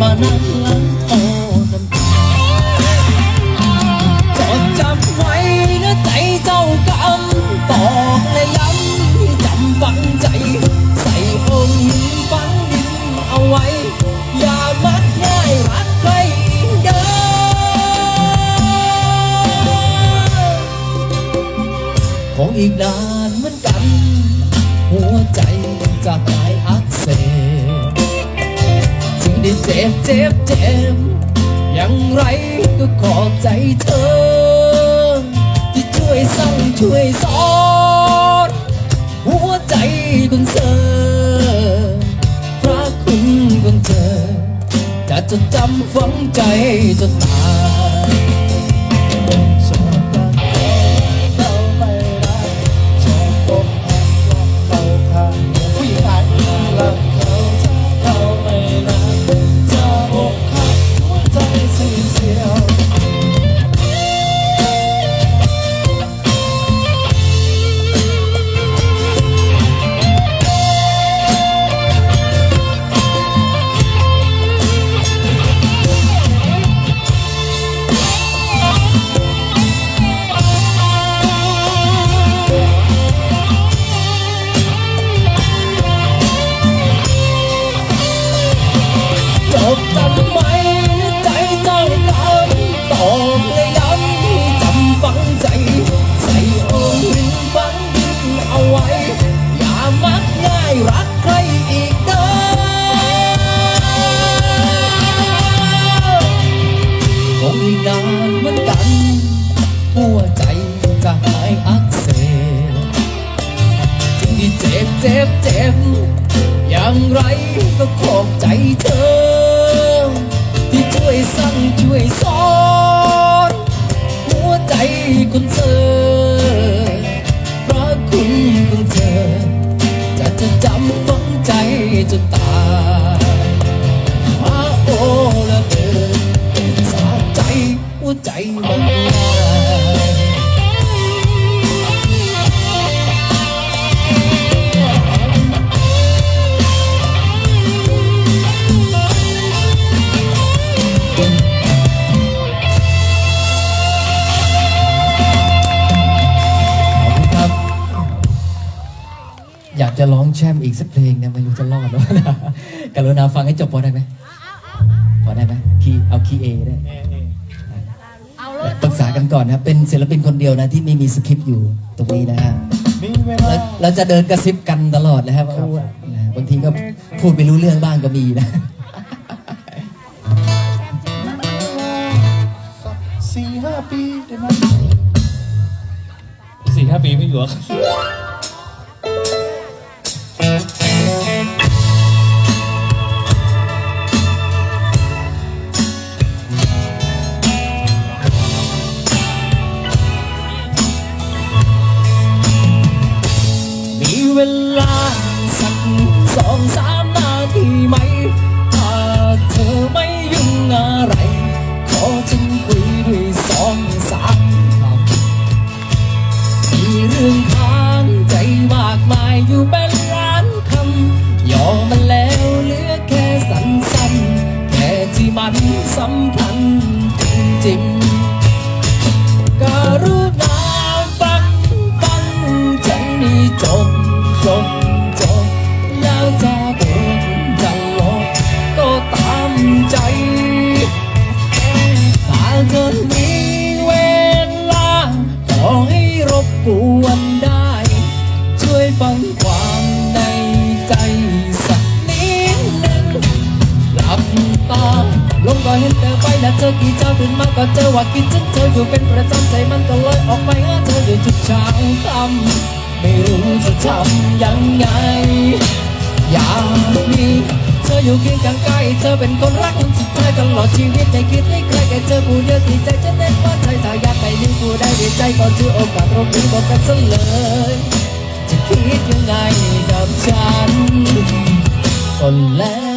มานั่งหลังโอน้ำตาจดจำไว้นะใจเจ้ากำบอกและย้ำจำฝังใจ ใส่องค์หินฝังดินเอาไว้ อย่ามักง่ายรักใครเด้อคงอีกนานเหมือนกัน หัวใจจะ จ็บเจ็บเจ็บอย่างไรก็ขอบใจเธอ ที่ช่วยสั่งช่วยสอน หัวใจคนเธอพระคุณคนเธอ จะจดจำฝังใจจนตาย ก็ขอบใจเธอ ที่ช่วยสั่งช่วยสอน หัวใจคนเธอพระคุณของเธอ จะจะจำฝังใจจนตายมาโอละเกินสาใจหัวใจมัน จะร้องแช่มอีกสักเพลงเนี่ยไม่รู้จะรอดหรือเปล่ากรุณาฟังให้จบพอได้ไหมพอได้ไหมคีย์เอาคีย์เอได้ปรึกษากันก่อนนะครับเป็นศิลปินคนเดียวนะที่ไม่มีสคริปต์อยู่ตรงนี้นะฮะมีเวลา เราเราจะเดินกระซิบกันตลอดนะครับว่าอู้นะบางทีก็พูดไปรู้เรื่องบ้างก็มีนะ สักสี่ห้าปีได้ไหมสี่ห้าปีไม่อยู่หรอก อยู่เคียงข้างกายเธอเป็นคนรักคนสุดท้ายตลอดชีวิตในคิดให้ใครแก่เธอผู้เดียวที่ใจจะเน้นว่าใจถ้าอยากไปมีผู้ใดในใจก็ถือโอกาสตรงนี้บอกกันซะเลยจะคิดยังไงกับฉันก็แล้ว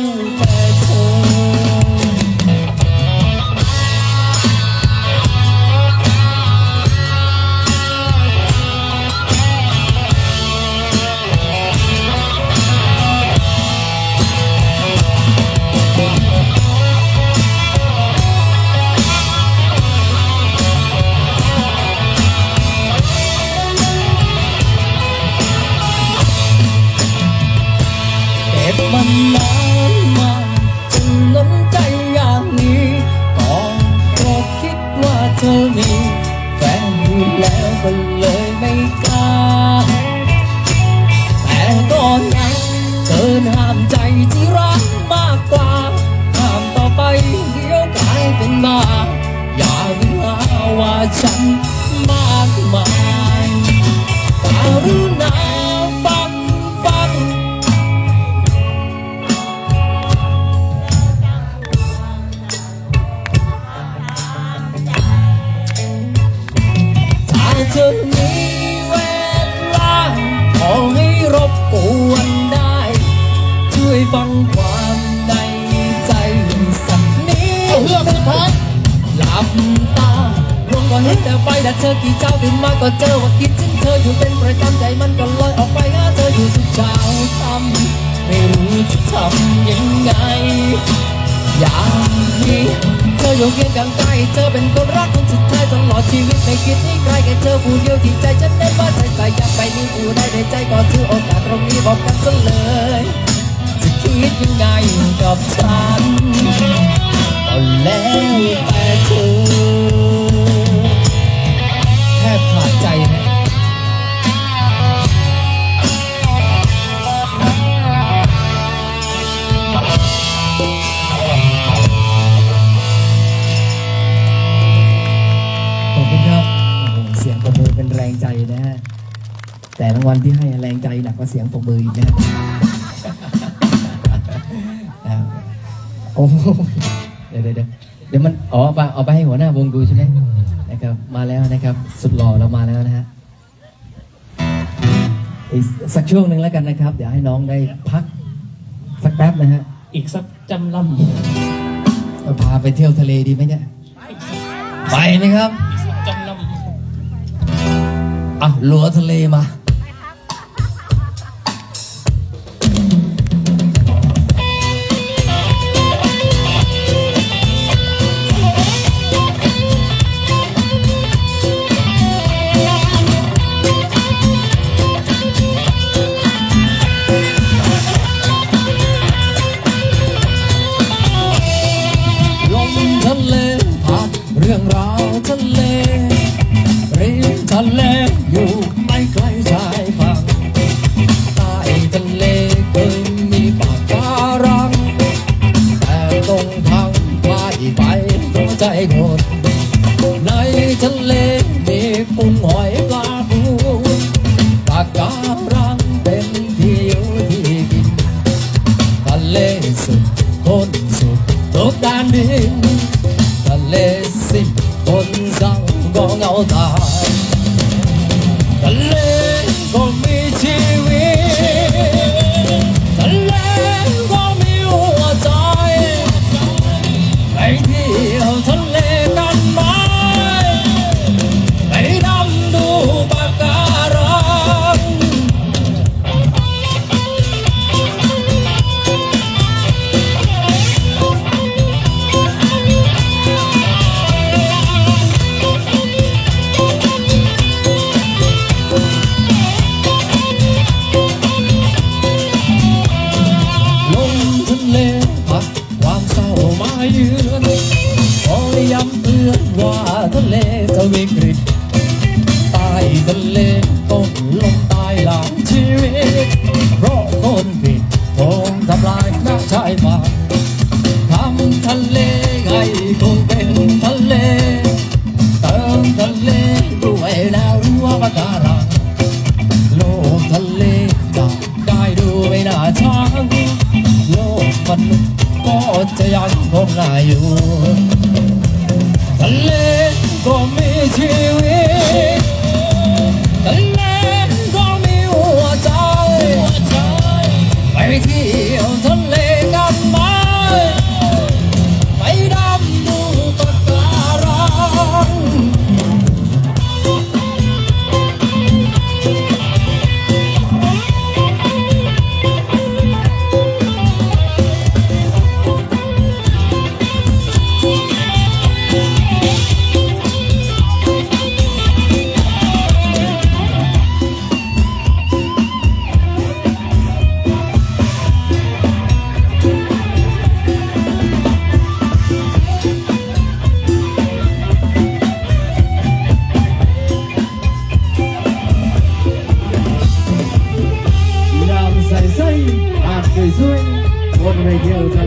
ก็เจอว่าคิดถึงเธออยู่เป็นประจำใจมันก็ลอยออกไปหาเธออยู่ทุกเช้าค่ำไม่รู้จะทำยังไง อย่างนี้เธออยู่เคียงข้างกายเธอเป็นคนรักคนสุดท้ายตลอดชีวิตไม่คิดให้ใครแค่เธอผู้เดียวที่ใจฉันได้ว่าใจใจอยากไปนี่กูได้ในใจก็ถือโอกาสตรงนี้บอกกันซะเลยจะคิดยังไงกับฉันก็แล้วแต่เธอ บขาดใจนะขอบคุณครับโอ้โหเสียงปรบมือเป็นแรงใจนะฮะ แต่รางวัลที่ให้แรงใจหนักกว่าเสียงปรบมืออีกนะ นะครับโอ้โหเดี๋ยวเดี๋ยวเดี๋ยวเดี๋ยวมันอ๋อเอาไปเอาไปให้หัวหน้าวงดูใช่ไหม นะครับมาแล้วนะครับสุดหล่อเรามาแล้วนะฮะอีกสักช่วงหนึ่งแล้วกันนะครับ เดี๋ยวให้น้องได้พักสักแป๊บนะฮะอีกสักจำลำเราพาไปเที่ยวทะเลดีไหมเนี่ยไปนะครับอีกสักจำลอะลัวทะเลมา ทะเลจะได้ดูไม่น่าช้างโลกมันก็จะยังคงน่าอยู่ ทะเลก็มีชีวิต ๆคนไปเที่ยวท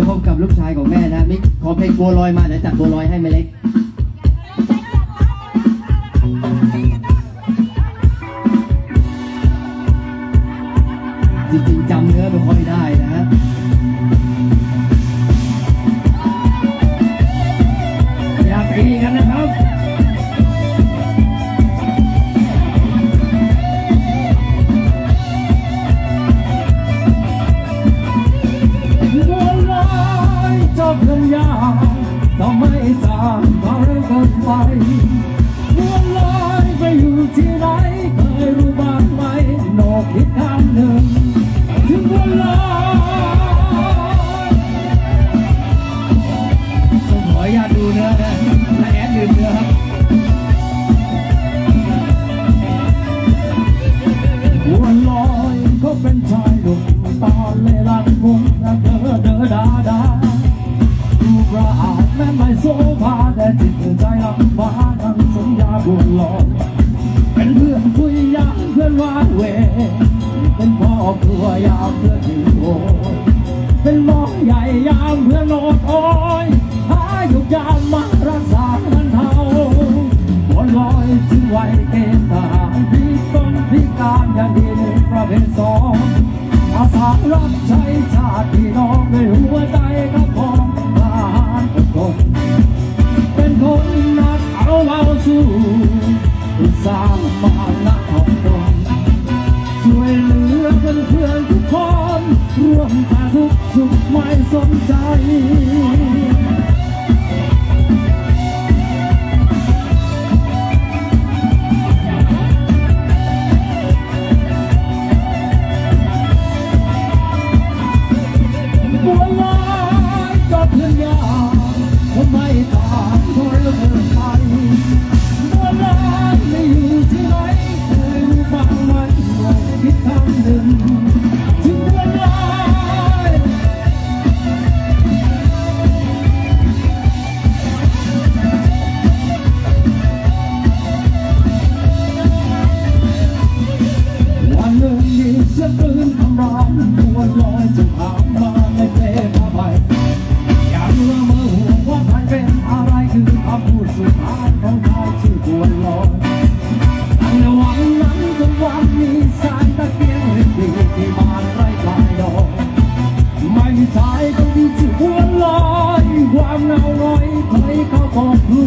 จะพบกับลูกชายของแม่นะมิกขอเพลงบัวลอยมาเดี๋ยวจัดบัวลอยให้แม่เล็ก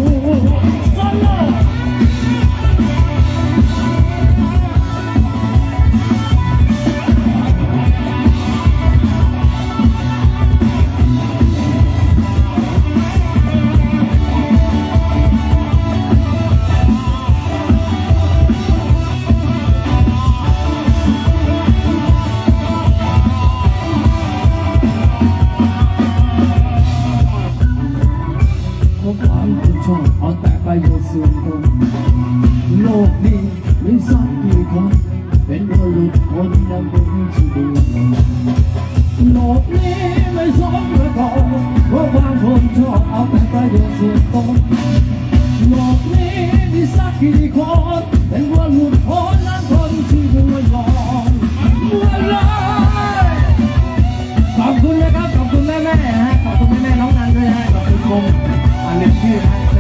Solo. นชอบเอาแต่ไปรโยชน์ส่วนตนโลกนี้ไม่สักกี่คนเป็นมนุษย์นน้ำรงชีวิตโลกนี้ไม่สมประกอบเพราะบางคนชอบเอาแต่ไปรโยชน์ส่วนตนโลกนี้มีสักกี่คนเป็นมนุษย์นนั้นคนที่ดูหลอกวันลอยขอบคุณนะครับขอบคุณแม่แม่ฮะขอบคุณแม่แม่น้องนันด้วยฮะขอบคุณคง I live here.